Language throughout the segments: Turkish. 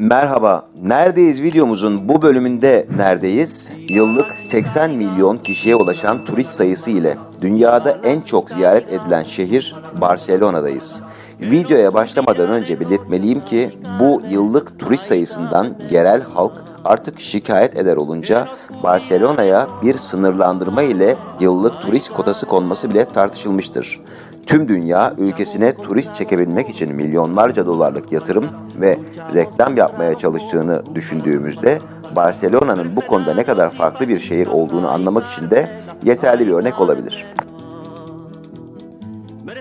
Merhaba, Neredeyiz videomuzun bu bölümünde neredeyiz? Yıllık 80 milyon kişiye ulaşan turist sayısı ile dünyada en çok ziyaret edilen şehir Barcelona'dayız. Videoya başlamadan önce belirtmeliyim ki bu yıllık turist sayısından yerel halk artık şikayet eder olunca Barcelona'ya bir sınırlandırma ile yıllık turist kotası konması bile tartışılmıştır. Tüm dünya ülkesine turist çekebilmek için milyonlarca dolarlık yatırım ve reklam yapmaya çalıştığını düşündüğümüzde Barcelona'nın bu konuda ne kadar farklı bir şehir olduğunu anlamak için de yeterli bir örnek olabilir.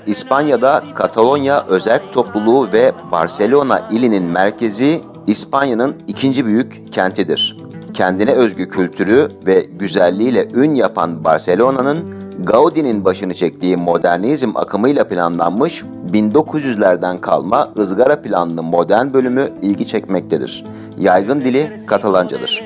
İspanya'da Katalonya özerk topluluğu ve Barcelona ilinin merkezi İspanya'nın ikinci büyük kentidir. Kendine özgü kültürü ve güzelliğiyle ün yapan Barcelona'nın Gaudi'nin başını çektiği modernizm akımıyla planlanmış 1900'lerden kalma ızgara planlı modern bölümü ilgi çekmektedir. Yaygın dili Katalancadır.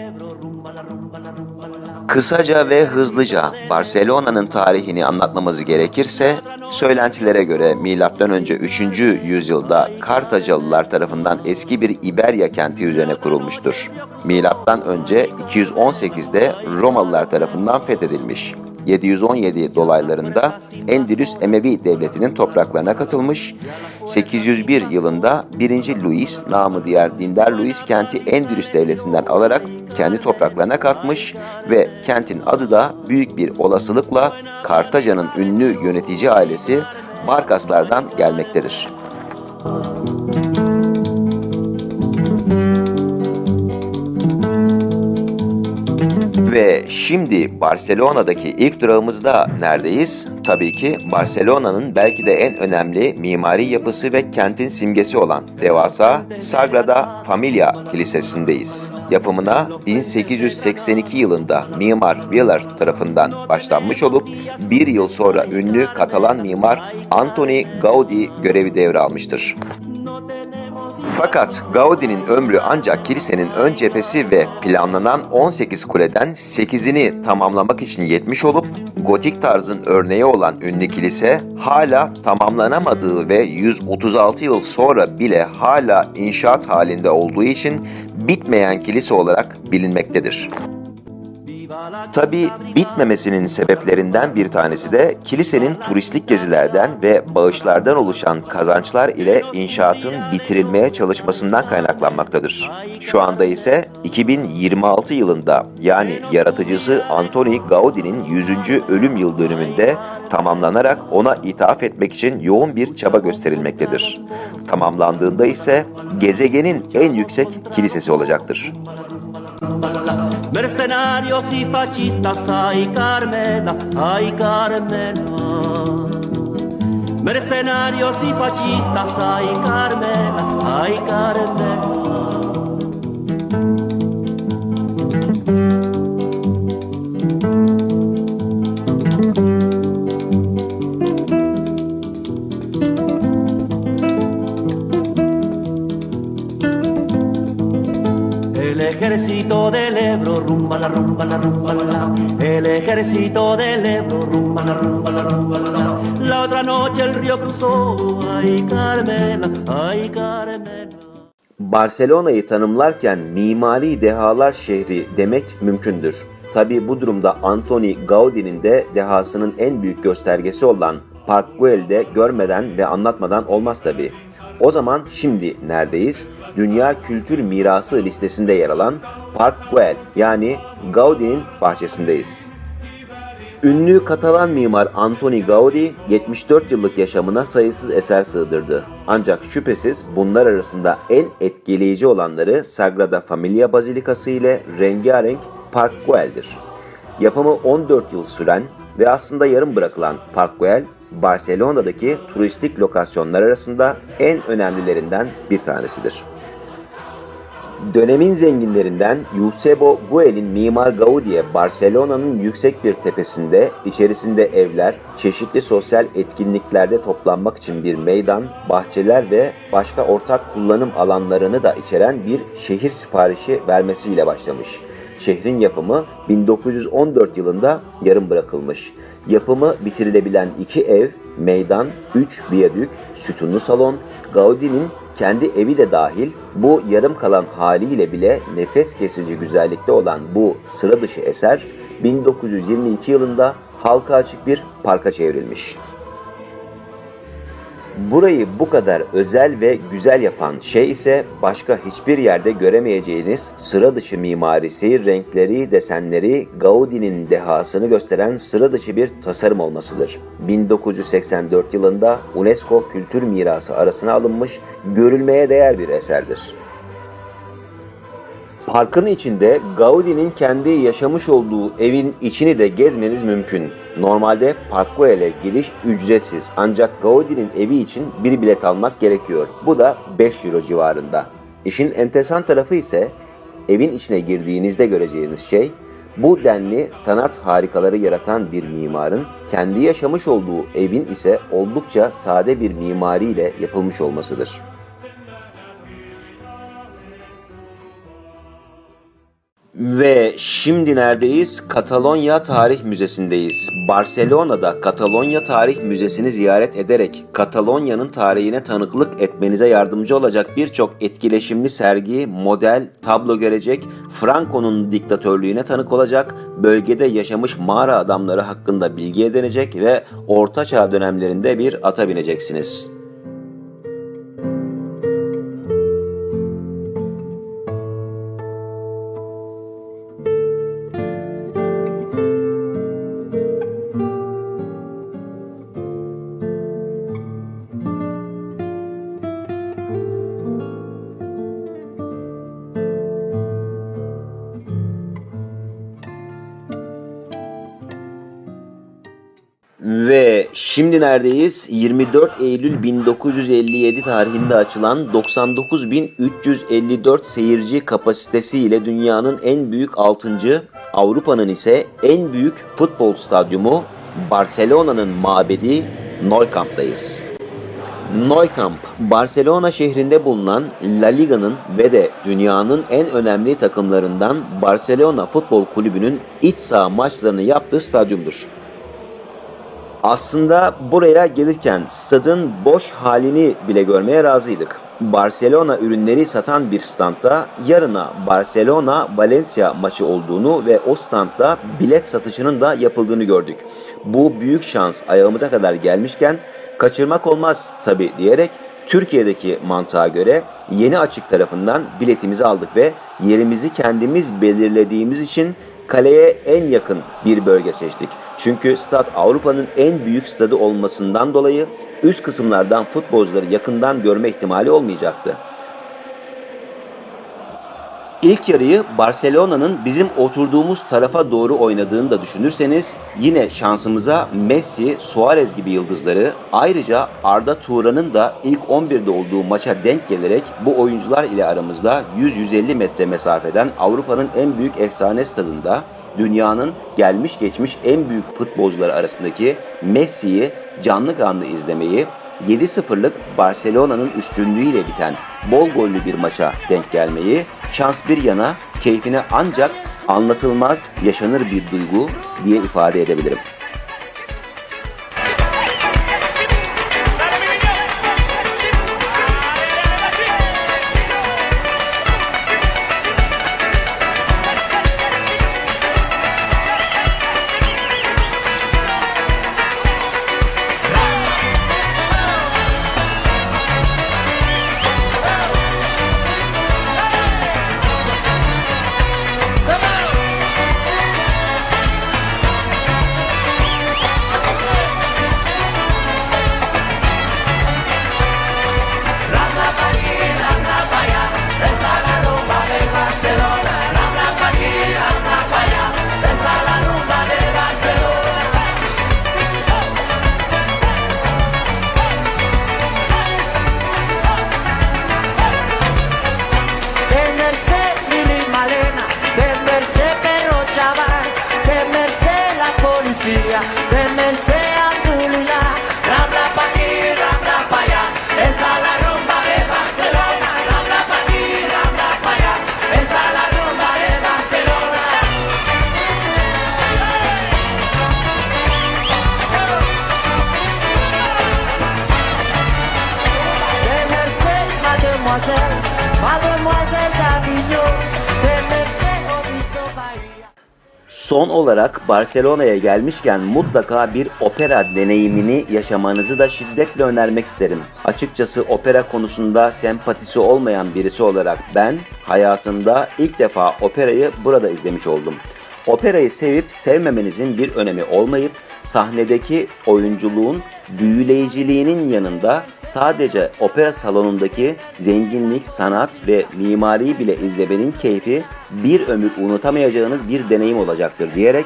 Kısaca ve hızlıca Barcelona'nın tarihini anlatmamız gerekirse, söylentilere göre M.Ö. 3. yüzyılda Kartacalılar tarafından eski bir İberya kenti üzerine kurulmuştur. M.Ö. 218'de Romalılar tarafından fethedilmiş. 717 dolaylarında Endülüs Emevi Devleti'nin topraklarına katılmış. 801 yılında 1. Louis namı diğer dindar Louis kenti Endülüs Devleti'nden alarak kendi topraklarına katmış ve kentin adı da büyük bir olasılıkla Kartaca'nın ünlü yönetici ailesi Barkaslardan gelmektedir. Ve şimdi Barcelona'daki ilk durağımızda neredeyiz? Tabii ki Barcelona'nın belki de en önemli mimari yapısı ve kentin simgesi olan devasa Sagrada Familia Kilisesi'ndeyiz. Yapımına 1882 yılında Mimar Villar tarafından başlanmış olup bir yıl sonra ünlü Katalan mimar Antoni Gaudi görevi devralmıştır. Fakat Gaudi'nin ömrü ancak kilisenin ön cephesi ve planlanan 18 kuleden 8'ini tamamlamak için yetmiş olup gotik tarzın örneği olan ünlü kilise hala tamamlanamadığı ve 136 yıl sonra bile hala inşaat halinde olduğu için bitmeyen kilise olarak bilinmektedir. Tabi bitmemesinin sebeplerinden bir tanesi de kilisenin turistik gezilerden ve bağışlardan oluşan kazançlar ile inşaatın bitirilmeye çalışmasından kaynaklanmaktadır. Şu anda ise 2026 yılında yani yaratıcısı Antoni Gaudi'nin 100. ölüm yıl dönümünde tamamlanarak ona ithaf etmek için yoğun bir çaba gösterilmektedir. Tamamlandığında ise gezegenin en yüksek kilisesi olacaktır. Mercenarios y fascistas, ay Carmela, ay Carmela. Mercenarios y fascistas, ay Carmela, ay Carmela. El ejército del Ebro, rumba la rumba la. El ejército del Ebro, rumba la rumba la rumba la. La otra noche el río cruzó, ay Carmela, ay Carmela. Barcelona'yı tanımlarken mimari dehalar şehri demek mümkündür. Tabi bu durumda Antoni Gaudi'nin de dehasının en büyük göstergesi olan Park Güell'de görmeden ve anlatmadan olmaz tabi. O zaman şimdi neredeyiz? Dünya Kültür Mirası listesinde yer alan Park Güell yani Gaudi'nin bahçesindeyiz. Ünlü Katalan mimar Antoni Gaudi 74 yıllık yaşamına sayısız eser sığdırdı. Ancak şüphesiz bunlar arasında en etkileyici olanları Sagrada Familia Bazilikası ile rengarenk Park Güell'dir. Yapımı 14 yıl süren ve aslında yarım bırakılan Park Güell, Barcelona'daki turistik lokasyonlar arasında en önemlilerinden bir tanesidir. Dönemin zenginlerinden Eusebio Güell'in Mimar Gaudi'ye Barcelona'nın yüksek bir tepesinde, içerisinde evler, çeşitli sosyal etkinliklerde toplanmak için bir meydan, bahçeler ve başka ortak kullanım alanlarını da içeren bir şehir siparişi vermesiyle başlamış. Şehrin yapımı 1914 yılında yarım bırakılmış. Yapımı bitirilebilen iki ev, meydan, üç viyadük, sütunlu salon, Gaudi'nin kendi evi de dahil bu yarım kalan haliyle bile nefes kesici güzellikte olan bu sıra dışı eser 1922 yılında halka açık bir parka çevrilmiş. Burayı bu kadar özel ve güzel yapan şey ise başka hiçbir yerde göremeyeceğiniz sıra dışı mimarisi, renkleri, desenleri, Gaudi'nin dehasını gösteren sıra dışı bir tasarım olmasıdır. 1984 yılında UNESCO Kültür Mirası arasına alınmış, görülmeye değer bir eserdir. Parkın içinde Gaudi'nin kendi yaşamış olduğu evin içini de gezmeniz mümkün. Normalde Parkgoel'e giriş ücretsiz ancak Gaudi'nin evi için bir bilet almak gerekiyor. Bu da 5 euro civarında. İşin enteresan tarafı ise evin içine girdiğinizde göreceğiniz şey bu denli sanat harikaları yaratan bir mimarın kendi yaşamış olduğu evin ise oldukça sade bir mimariyle yapılmış olmasıdır. Ve şimdi neredeyiz? Katalonya Tarih Müzesi'ndeyiz. Barcelona'da Katalonya Tarih Müzesi'ni ziyaret ederek Katalonya'nın tarihine tanıklık etmenize yardımcı olacak birçok etkileşimli sergi, model, tablo görecek, Franco'nun diktatörlüğüne tanık olacak, bölgede yaşamış mağara adamları hakkında bilgi edinecek ve Orta Çağ dönemlerinde bir ata bineceksiniz. Şimdi neredeyiz? 24 Eylül 1957 tarihinde açılan 99.354 seyirci kapasitesi ile dünyanın en büyük 6. Avrupa'nın ise en büyük futbol stadyumu Barcelona'nın mabedi Nou Camp'tayız. Nou Camp, Barcelona şehrinde bulunan La Liga'nın ve de dünyanın en önemli takımlarından Barcelona Futbol Kulübü'nün iç saha maçlarını yaptığı stadyumdur. Aslında buraya gelirken stadın boş halini bile görmeye razıydık. Barcelona ürünleri satan bir standta yarına Barcelona-Valencia maçı olduğunu ve o standta bilet satışının da yapıldığını gördük. Bu büyük şans ayağımıza kadar gelmişken kaçırmak olmaz tabi diyerek Türkiye'deki mantığa göre yeni açık tarafından biletimizi aldık ve yerimizi kendimiz belirlediğimiz için kaleye en yakın bir bölge seçtik. Çünkü stat Avrupa'nın en büyük stadı olmasından dolayı üst kısımlardan futbolcuları yakından görme ihtimali olmayacaktı. İlk yarıyı Barcelona'nın bizim oturduğumuz tarafa doğru oynadığını da düşünürseniz yine şansımıza Messi, Suarez gibi yıldızları ayrıca Arda Turan'ın da ilk 11'de olduğu maça denk gelerek bu oyuncular ile aramızda 100-150 metre mesafeden Avrupa'nın en büyük efsane stadında dünyanın gelmiş geçmiş en büyük futbolcuları arasındaki Messi'yi canlı canlı izlemeyi 7-0'lık Barcelona'nın üstünlüğüyle biten bol gollü bir maça denk gelmeyi şans bir yana keyfine ancak anlatılmaz yaşanır bir duygu diye ifade edebilirim. reminiscing. Son olarak Barcelona'ya gelmişken mutlaka bir opera deneyimini yaşamanızı da şiddetle önermek isterim. Açıkçası opera konusunda sempatisi olmayan birisi olarak ben hayatımda ilk defa operayı burada izlemiş oldum. Operayı sevip sevmemenizin bir önemi olmayıp sahnedeki oyunculuğun büyüleyiciliğinin yanında sadece opera salonundaki zenginlik, sanat ve mimariyi bile izlemenin keyfi bir ömür unutamayacağınız bir deneyim olacaktır diyerek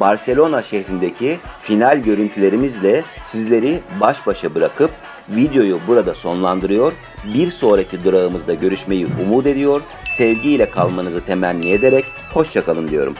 Barcelona şehrindeki final görüntülerimizle sizleri baş başa bırakıp videoyu burada sonlandırıyor. Bir sonraki durağımızda görüşmeyi umut ediyor. Sevgiyle kalmanızı temenni ederek hoşçakalın diyorum.